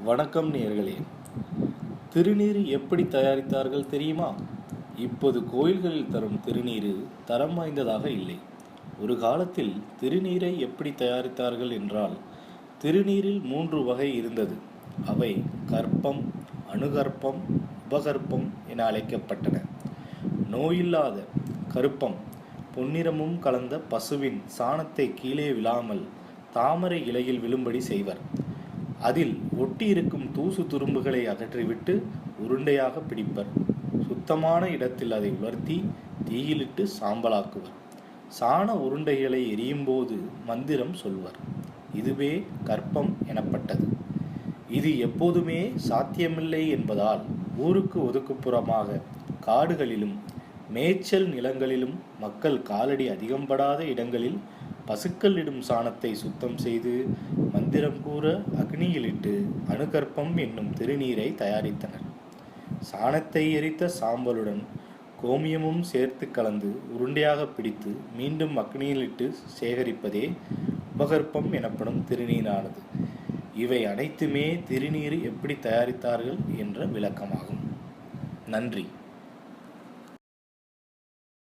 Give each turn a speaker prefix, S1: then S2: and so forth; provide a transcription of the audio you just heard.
S1: வணக்கம் நேர்களே. திருநீர் எப்படி தயாரித்தார்கள் தெரியுமா? இப்போது கோயில்களில் தரும் திருநீர் தரம் வாய்ந்ததாக இல்லை. ஒரு காலத்தில் திருநீரை எப்படி தயாரித்தார்கள் என்றால் திருநீரில் மூன்று வகை இருந்தது. அவை கற்பம் அணுகற்பம் உபகற்பம் என அழைக்கப்பட்டன. நோயில்லாத கருப்பம் பொன்னிறமும் கலந்த பசுவின் சாணத்தை கீழே விழாமல் தாமரை இலையில் விழும்படி செய்வர். அதில் ஒட்டியிருக்கும் தூசு துரும்புகளை அகற்றிவிட்டு உருண்டையாக பிடிப்பர். சுத்தமான இடத்தில் அதை உலர்த்தி தீயிலிட்டு சாம்பலாக்குவர். சாண உருண்டைகளை எரியும்போது மந்திரம் சொல்வர். இதுவே கற்பம் எனப்பட்டது. இது எப்போதுமே சாத்தியமில்லை என்பதால் ஊருக்கு ஒதுக்குப்புறமாக காடுகளிலும் மேய்ச்சல் நிலங்களிலும் மக்கள் காலடி அதிகம்படாத இடங்களில் பசுக்கள் இடும் சாணத்தை சுத்தம் செய்து மந்திரம் கூற அக்னியிலிட்டு அணுகற்பம் என்னும் திருநீரை தயாரித்தனர். சாணத்தை எரித்த சாம்பலுடன் கோமியமும் சேர்த்து கலந்து உருண்டையாக பிடித்து மீண்டும் அக்னியிலிட்டு சேகரிப்பதே உபகற்பம் எனப்படும் திருநீரானது. இவை அனைத்துமே திருநீர் எப்படி தயாரித்தார்கள் என்ற விளக்கமாகும். நன்றி.